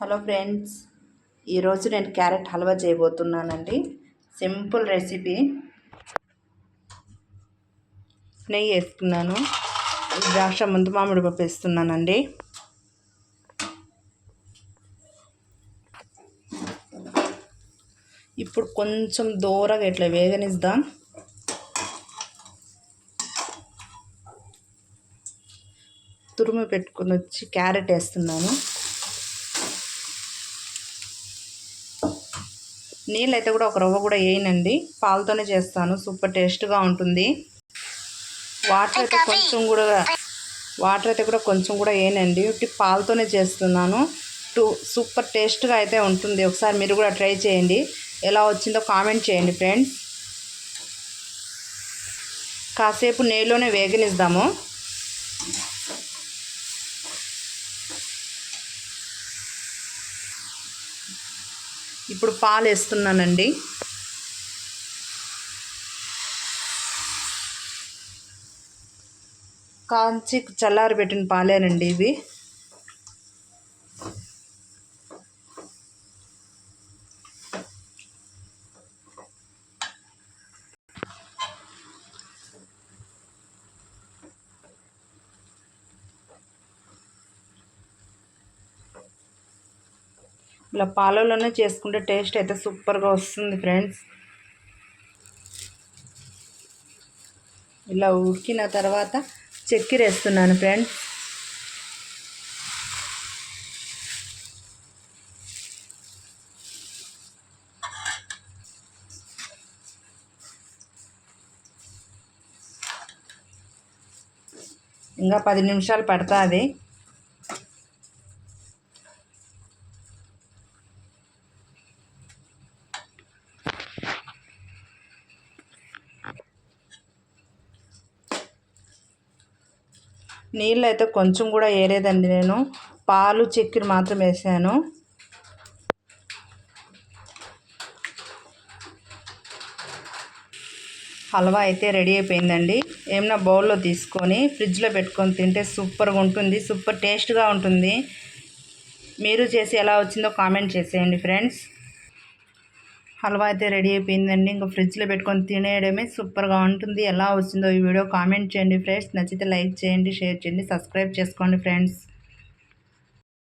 Hello friends ఈరోజు నేను carrot halwa చేయబోతున్నానండి. Simple recipe. నెయ్యి వేస్తున్నాను ద్రాక్ష ముందు మామిడి పప్పు వేస్తున్నానండి. ఇప్పుడు కొంచెం దూరగా ఇట్లా వేగనిద్దాం. తురుము పెట్టుకుని వచ్చి క్యారెట్ వేస్తున్నాను. నీళ్ళు అయితే కూడా ఒక రవ్వ కూడా వేయనండి. పాలతోనే చేస్తాను. సూపర్ టేస్ట్గా ఉంటుంది. వాటర్ అయితే కొంచెం కూడా వాటర్ అయితే కూడా కొంచెం కూడా వేయనండి. పాలతోనే చేస్తున్నాను. టూ సూపర్ టేస్ట్గా అయితే ఉంటుంది. ఒకసారి మీరు కూడా ట్రై చేయండి. ఎలా వచ్చిందో కామెంట్ చేయండి ఫ్రెండ్స్. కాసేపు నెయ్యిలోనే వేగనిద్దాము ఇప్పుడు పాలు వేస్తున్నానండి కాంచి చల్లారి పెట్టిన పాలేనండి ఇవి. ఇలా పాలలోనే చేసుకుంటే టేస్ట్ అయితే సూపర్గా వస్తుంది ఫ్రెండ్స్. ఇలా ఉడికిన తర్వాత చక్కెర వేస్తున్నాను ఫ్రెండ్స్. ఇంకా పది నిమిషాలు పడుతుంది. నీళ్ళు అయితే కొంచెం కూడా వేయలేదండి నేను. పాలు చక్కెర మాత్రం వేసాను. హల్వా అయితే రెడీ అయిపోయిందండి. ఏమన్నా బౌల్లో తీసుకొని ఫ్రిడ్జ్లో పెట్టుకొని తింటే సూపర్గా ఉంటుంది సూపర్ టేస్ట్గా ఉంటుంది. మీరు చేసి ఎలా వచ్చిందో కామెంట్ చేసేయండి ఫ్రెండ్స్. హల్వా అయితే రెడీ అయిపోయిందండి. ఇంకా ఫ్రిడ్జ్లో పెట్టుకొని తినేయడమే సూపర్గా ఉంటుంది. ఎలా వచ్చిందో ఈ వీడియో కామెంట్ చేయండి ఫ్రెండ్స్. నచ్చితే లైక్ చేయండి షేర్ చేయండి సబ్స్క్రైబ్ చేసుకోండి ఫ్రెండ్స్.